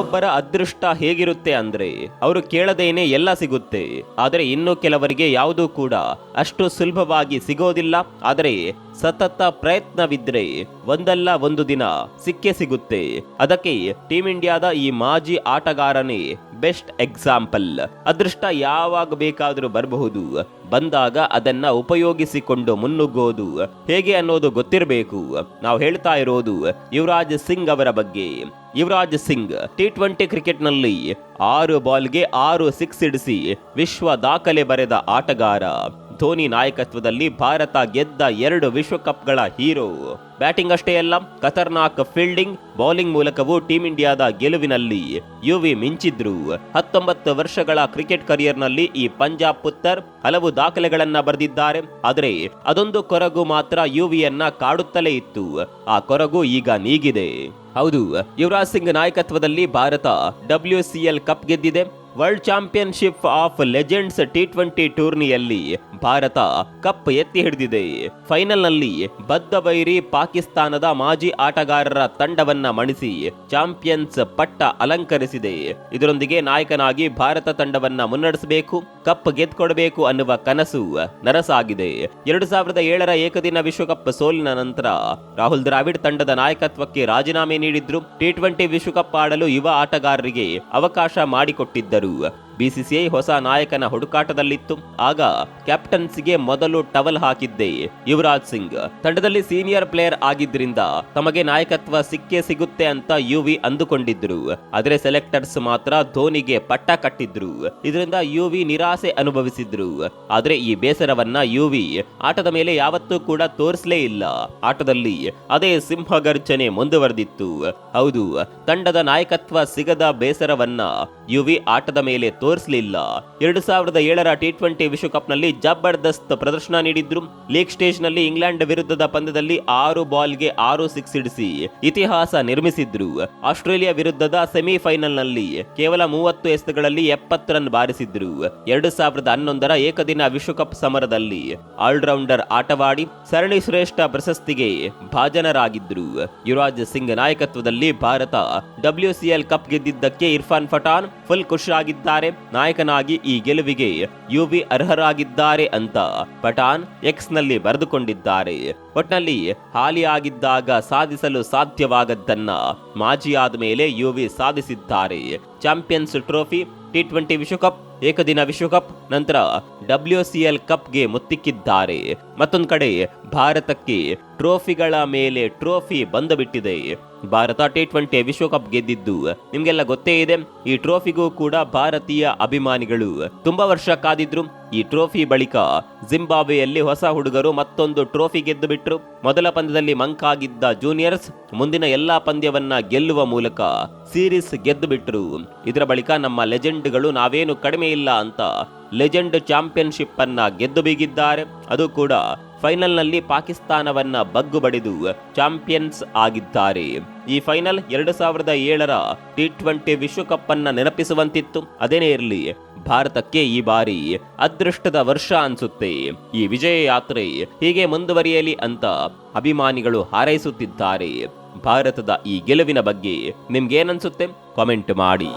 ಕೆಲವೊಬ್ಬರ ಅದೃಷ್ಟ ಹೇಗಿರುತ್ತೆ ಅಂದ್ರೆ ಅವರು ಕೇಳದೇನೆ ಎಲ್ಲ ಸಿಗುತ್ತೆ. ಆದರೆ ಇನ್ನು ಕೆಲವರಿಗೆ ಯಾವುದೂ ಕೂಡ ಅಷ್ಟು ಸುಲಭವಾಗಿ ಸಿಗೋದಿಲ್ಲ. ಆದರೆ ಸತತ ಪ್ರಯತ್ನವಿದ್ರೆ ಒಂದಲ್ಲ ಒಂದು ದಿನ ಸಿಕ್ಕೇ ಸಿಗುತ್ತೆ. ಅದಕ್ಕೆ ಟೀಮ್ ಇಂಡಿಯಾದ ಈ ಮಾಜಿ ಆಟಗಾರನೇ ಬೆಸ್ಟ್ ಎಕ್ಸಾಂಪಲ್. ಅದೃಷ್ಟ ಯಾವಾಗ ಬೇಕಾದರೂ ಬರಬಹುದು. ಬಂದಾಗ ಅದನ್ನ ಉಪಯೋಗಿಸಿಕೊಂಡು ಮುನ್ನುಗ್ಗೋದು ಹೇಗೆ ಅನ್ನೋದು ಗೊತ್ತಿರಬೇಕು. ನಾವು ಹೇಳ್ತಾ ಇರೋದು ಯುವರಾಜ್ ಸಿಂಗ್ ಅವರ ಬಗ್ಗೆ. ಯುವರಾಜ್ ಸಿಂಗ್ ಟಿ ಟ್ವೆಂಟಿ ಕ್ರಿಕೆಟ್ನಲ್ಲಿ ಆರು ಬಾಲ್ಗೆ ಆರು ಸಿಕ್ಸ್ ಇಡಿಸಿ ವಿಶ್ವ ದಾಖಲೆ ಬರೆದ ಆಟಗಾರ. ಧೋನಿ ನಾಯಕತ್ವದಲ್ಲಿ ಭಾರತ ಗೆದ್ದ ಎರಡು ವಿಶ್ವಕಪ್ಗಳ ಹೀರೋ. ಬ್ಯಾಟಿಂಗ್ ಅಷ್ಟೇ ಅಲ್ಲ, ಖತರ್ನಾಕ್ ಫೀಲ್ಡಿಂಗ್, ಬೌಲಿಂಗ್ ಮೂಲಕವೂ ಟೀಂ ಇಂಡಿಯಾದ ಗೆಲುವಿನಲ್ಲಿ ಯುವಿ ಮಿಂಚಿದ್ರು. ಹತ್ತೊಂಬತ್ತು ವರ್ಷಗಳ ಕ್ರಿಕೆಟ್ ಕರಿಯರ್ನಲ್ಲಿ ಈ ಪಂಜಾಬ್ ಪುತ್ತರ್ ಹಲವು ದಾಖಲೆಗಳನ್ನ ಬರೆದಿದ್ದಾರೆ. ಆದರೆ ಅದೊಂದು ಕೊರಗು ಮಾತ್ರ ಯುವಿಯನ್ನ ಕಾಡುತ್ತಲೇ ಇತ್ತು. ಆ ಕೊರಗು ಈಗ ನೀಗಿದೆ. ಹೌದು, ಯುವರಾಜ್ ಸಿಂಗ್ ನಾಯಕತ್ವದಲ್ಲಿ Bharat W C L cup ಗೆದ್ದಿದೆ. World championship of legends T twenty ಟೂರ್ನಿಯಲ್ಲಿ ಭಾರತ ಕಪ್ ಎತ್ತಿ ಹಿಡಿದಿದೆ. ಫೈನಲ್ನಲ್ಲಿ ಬದ್ಧ ಬೈರಿ ಪಾಕಿಸ್ತಾನದ ಮಾಜಿ ಆಟಗಾರರ ತಂಡವನ್ನ ಮಣಿಸಿ ಚಾಂಪಿಯನ್ಸ್ ಪಟ್ಟ ಅಲಂಕರಿಸಿದೆ. ಇದರೊಂದಿಗೆ ನಾಯಕನಾಗಿ ಭಾರತ ತಂಡವನ್ನ ಮುನ್ನಡೆಸಬೇಕು. ಕಪ್ ಗೆದ್ಕೊಡಬೇಕು ಅನ್ನುವ ಕನಸು ನರಸಾಗಿದೆ ಎರಡು ಸಾವಿರದ ಏಳರ ಏಕದಿನ ವಿಶ್ವಕಪ್ ಸೋಲಿನ ನಂತರ ರಾಹುಲ್ ದ್ರಾವಿಡ್ ತಂಡದ ನಾಯಕತ್ವಕ್ಕೆ ರಾಜೀನಾಮೆ ನೀಡಿದ್ರು. ಟಿ ಟ್ವೆಂಟಿ ವಿಶ್ವಕಪ್ ಆಡಲು ಯುವ ಆಟಗಾರರಿಗೆ ಅವಕಾಶ ಮಾಡಿಕೊಟ್ಟಿದ್ದರು. ಬಿಸಿಸಿಐ ಹೊಸ ನಾಯಕನ ಹುಡುಕಾಟದಲ್ಲಿತ್ತು. ಆಗ ಕ್ಯಾಪ್ಟನ್ಸಿಗೆ ಮೊದಲು ಟವಲ್ ಹಾಕಿದ್ದೆ. ಯುವರಾಜ್ ಸಿಂಗ್ ತಂಡದಲ್ಲಿ ಸೀನಿಯರ್ ಪ್ಲೇಯರ್ ಆಗಿದ್ರಿಂದ ತಮಗೆ ನಾಯಕತ್ವ ಸಿಕ್ಕೇ ಸಿಗುತ್ತೆ ಅಂತ ಯುವಿ ಅಂದುಕೊಂಡಿದ್ರು. ಆದರೆ ಸೆಲೆಕ್ಟರ್ಸ್ ಮಾತ್ರ ಧೋನಿಗೆ ಪಟ್ಟ ಕಟ್ಟಿದ್ರು. ಇದರಿಂದ ಯುವಿ ನಿರಾಸೆ ಅನುಭವಿಸಿದ್ರು. ಆದರೆ ಈ ಬೇಸರವನ್ನ ಯುವಿ ಆಟದ ಮೇಲೆ ಯಾವತ್ತೂ ಕೂಡ ತೋರಿಸಲೇ ಇಲ್ಲ. ಆಟದಲ್ಲಿ ಅದೇ ಸಿಂಹಗರ್ಜನೆ ಮುಂದುವರೆದಿತ್ತು. ಹೌದು, ತಂಡದ ನಾಯಕತ್ವ ಸಿಗದ ಬೇಸರವನ್ನ ಯುವಿ ಆಟದ ಮೇಲೆ ತೋರಿಸಲಿಲ್ಲ. ಎರಡು ಸಾವಿರದ ಏಳರ ಟಿ ಟ್ವೆಂಟಿ ವಿಶ್ವಕಪ್ನಲ್ಲಿ ಜಬರ್ದಸ್ತ್ ಪ್ರದರ್ಶನ ನೀಡಿದ್ರು. ಲೀಗ್ ಸ್ಟೇಜ್ನಲ್ಲಿ ಇಂಗ್ಲೆಂಡ್ ವಿರುದ್ಧದ ಪಂದ್ಯದಲ್ಲಿ ಆರು ಬಾಲ್ಗೆ ಆರು ಸಿಕ್ಸ್ ಹಿಡಿಸಿ ಇತಿಹಾಸ ನಿರ್ಮಿಸಿದ್ರು. ಆಸ್ಟ್ರೇಲಿಯಾ ವಿರುದ್ಧದ ಸೆಮಿಫೈನಲ್ನಲ್ಲಿ ಕೇವಲ ಮೂವತ್ತು ಎಸೆತಗಳಲ್ಲಿ ಎಪ್ಪತ್ತು ರನ್ ಬಾರಿಸಿದ್ರು. ಎರಡು ಸಾವಿರದ ಹನ್ನೊಂದರ ಏಕದಿನ ವಿಶ್ವಕಪ್ ಸಮರದಲ್ಲಿ ಆಲ್ರೌಂಡರ್ ಆಟವಾಡಿ ಸರಣಿ ಶ್ರೇಷ್ಠ ಪ್ರಶಸ್ತಿಗೆ ಭಾಜನರಾಗಿದ್ರು. ಯುವರಾಜ್ ಸಿಂಗ್ ನಾಯಕತ್ವದಲ್ಲಿ ಭಾರತ ಡಬ್ಲ್ಯೂಸಿಎಲ್ ಕಪ್ ಗೆದ್ದಿದ್ದಕ್ಕೆ ಇರ್ಫಾನ್ ಪಠಾನ್ ಫುಲ್ ಖುಷಿಯಾಗಿದ್ದಾರೆ ನಾಯಕನಾಗಿ ಈ ಗೆಲುವಿಗೆ ಯುವಿ ಅರ್ಹರಾಗಿದ್ದಾರೆ ಅಂತ ಪಠಾನ್ ಎಕ್ಸ್ನಲ್ಲಿ ಬರೆದುಕೊಂಡಿದ್ದಾರೆ. ಒಟ್ನಲ್ಲಿ ಹಾಲಿಯಾಗಿದ್ದಾಗ ಸಾಧಿಸಲು ಸಾಧ್ಯವಾಗದ್ದನ್ನ ಮಾಜಿ ಆದ ಮೇಲೆ ಯುವಿ ಸಾಧಿಸಿದ್ದಾರೆ. ಚಾಂಪಿಯನ್ಸ್ ಟ್ರೋಫಿ ಟಿ ಟ್ವೆಂಟಿ ವಿಶ್ವಕಪ್, ಏಕದಿನ ವಿಶ್ವಕಪ್, ನಂತರ ಡಬ್ಲ್ಯೂ ಸಿ ಎಲ್ ಕಪ್ಗೆ ಮುತ್ತಿಕ್ಕಿದ್ದಾರೆ. ಮತ್ತೊಂದು ಕಡೆ ಭಾರತಕ್ಕೆ ಟ್ರೋಫಿಗಳ ಮೇಲೆ ಟ್ರೋಫಿ ಬಂದುಬಿಟ್ಟಿದೆ. ಭಾರತ ಟಿ ಟ್ವೆಂಟಿ ವಿಶ್ವಕಪ್ ಗೆದ್ದಿದ್ದು. ನಿಮಗೆಲ್ಲ ಗೊತ್ತೇ ಇದೆ, ಈ ಟ್ರೋಫಿಗೂ ಕೂಡ ಭಾರತೀಯ ಅಭಿಮಾನಿಗಳು ತುಂಬಾ ವರ್ಷ ಕಾದಿದ್ರು. ಈ ಟ್ರೋಫಿ ಬಳಿಕ ಜಿಂಬಾಬ್ವೆಯಲ್ಲಿ ಹೊಸ ಹುಡುಗರು ಮತ್ತೊಂದು ಟ್ರೋಫಿ ಗೆದ್ದು ಬಿಟ್ರು ಮೊದಲ ಪಂದ್ಯದಲ್ಲಿ ಮಂಕಾಗಿದ್ದ ಜೂನಿಯರ್ಸ್ ಮುಂದಿನ ಎಲ್ಲಾ ಪಂದ್ಯವನ್ನ ಗೆಲ್ಲುವ ಮೂಲಕ ಸೀರೀಸ್ ಗೆದ್ದು ಬಿಟ್ರು ಇದರ ಬಳಿಕ ನಮ್ಮ ಲೆಜೆಂಡ್ಗಳು ನಾವೇನು ಕಡಿಮೆ ಇಲ್ಲ ಅಂತ ಲೆಜೆಂಡ್ ಚಾಂಪಿಯನ್ಶಿಪ್ ಅನ್ನ ಗೆದ್ದು ಬೀಗಿದ್ದಾರೆ. ಅದು ಕೂಡ ಫೈನಲ್ನಲ್ಲಿ ಪಾಕಿಸ್ತಾನವನ್ನ ಬಗ್ಗು ಬಡಿದು ಚಾಂಪಿಯನ್ಸ್ ಆಗಿದ್ದಾರೆ. ಈ ಫೈನಲ್ ಎರಡು ಸಾವಿರದ ಏಳರ ಟಿ ಟ್ವೆಂಟಿ ವಿಶ್ವಕಪ್ ಅನ್ನ ನೆನಪಿಸುವಂತಿತ್ತು. ಅದೇನೇ ಇರಲಿ, ಭಾರತಕ್ಕೆ ಈ ಬಾರಿ ಅದೃಷ್ಟದ ವರ್ಷ ಅನ್ಸುತ್ತೆ. ಈ ವಿಜಯ ಯಾತ್ರೆ ಹೀಗೆ ಮುಂದುವರಿಯಲಿ ಅಂತ ಅಭಿಮಾನಿಗಳು ಹಾರೈಸುತ್ತಿದ್ದಾರೆ. ಭಾರತದ ಈ ಗೆಲುವಿನ ಬಗ್ಗೆ ನಿಮ್ಗೇನನ್ಸುತ್ತೆ? ಕಾಮೆಂಟ್ ಮಾಡಿ.